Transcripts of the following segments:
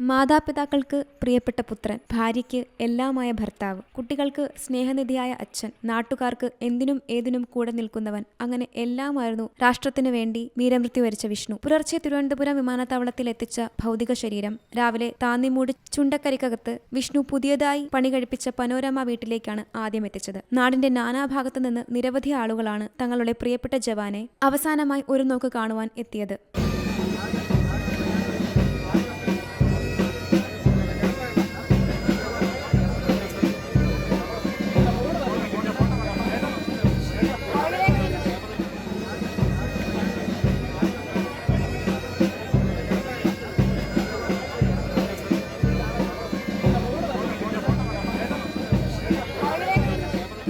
മാതാപിതാക്കൾക്ക് പ്രിയപ്പെട്ട പുത്രൻ ഭാര്യയ്ക്ക് എല്ലാമായ ഭർത്താവ് കുട്ടികൾക്ക് സ്നേഹനിധിയായ അച്ഛൻ നാട്ടുകാർക്ക് എന്തിനും ഏതിനും കൂടെ നിൽക്കുന്നവൻ അങ്ങനെ എല്ലാമായിരുന്നു രാഷ്ട്രത്തിനു വേണ്ടി വീരമൃത്യു വരിച്ച വിഷ്ണു. പുലർച്ചെ തിരുവനന്തപുരം വിമാനത്താവളത്തിൽ എത്തിച്ച ഭൗതിക ശരീരം രാവിലെ താന്നിമൂട് ചുണ്ടക്കരിക്കകത്ത് വിഷ്ണു പുതിയതായി പണി കഴിപ്പിച്ച പനോരമ വീട്ടിലേക്കാണ് ആദ്യം എത്തിച്ചത്. നാടിന്റെ നാനാഭാഗത്തു നിന്ന് നിരവധി ആളുകളാണ് തങ്ങളുടെ പ്രിയപ്പെട്ട ജവാനെ അവസാനമായി ഒരു നോക്ക് കാണുവാൻ എത്തിയത്.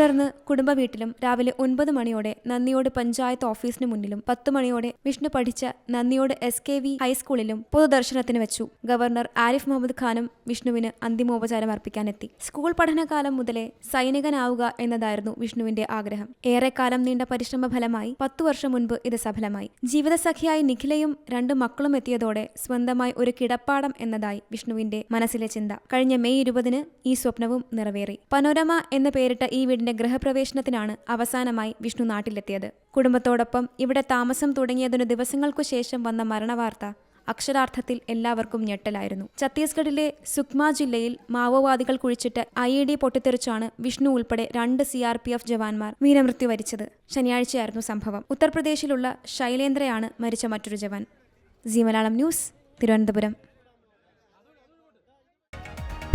തുടർന്ന് കുടുംബ വീട്ടിലും രാവിലെ ഒൻപത് മണിയോടെ നന്ദിയോട് പഞ്ചായത്ത് ഓഫീസിന് മുന്നിലും പത്ത് മണിയോടെ വിഷ്ണു പഠിച്ച നന്ദിയോട് എസ് കെ വി ഹൈസ്കൂളിലും പൊതുദർശനത്തിന് വെച്ചു. ഗവർണർ ആരിഫ് മുഹമ്മദ് ഖാനും വിഷ്ണുവിന് അന്തിമോപചാരം അർപ്പിക്കാനെത്തി. സ്കൂൾ പഠനകാലം മുതലേ സൈനികനാവുക എന്നതായിരുന്നു വിഷ്ണുവിന്റെ ആഗ്രഹം. ഏറെക്കാലം നീണ്ട പരിശ്രമ ഫലമായി പത്തു വർഷം മുൻപ് ഇത് സഫലമായി. ജീവിതസഖിയായി നിഖിലയും രണ്ട് മക്കളും എത്തിയതോടെ സ്വന്തമായി ഒരു കിടപ്പാടം എന്നതായി വിഷ്ണുവിന്റെ മനസ്സിലെ ചിന്ത. കഴിഞ്ഞ മെയ് ഇരുപതിന് ഈ സ്വപ്നവും നിറവേറി. പനോരമ എന്ന് പേരിട്ട ഈ വീടിന്റെ ഗൃഹപ്രവേശനത്തിനാണ് അവസാനമായി വിഷ്ണു നാട്ടിലെത്തിയത്. കുടുംബത്തോടൊപ്പം ഇവിടെ താമസം തുടങ്ങിയതിനു ദിവസങ്ങൾക്കു ശേഷം വന്ന മരണവാർത്ത അക്ഷരാർത്ഥത്തിൽ എല്ലാവർക്കും ഞെട്ടലായിരുന്നു. ഛത്തീസ്ഗഡിലെ സുക്മ ജില്ലയിൽ മാവോവാദികൾ കുഴിച്ചിട്ട് ഐ ഇ ഡി പൊട്ടിത്തെറിച്ചാണ് വിഷ്ണു ഉൾപ്പെടെ രണ്ട് സി ആർ പി എഫ് ജവാന്മാർ വീരമൃത്യു വരിച്ചത്. ശനിയാഴ്ചയായിരുന്നു സംഭവം. ഉത്തർപ്രദേശിലുള്ള ശൈലേന്ദ്രയാണ് മരിച്ച മറ്റൊരു ജവാൻ. Zee Malayalam news Thiruvananthapuram.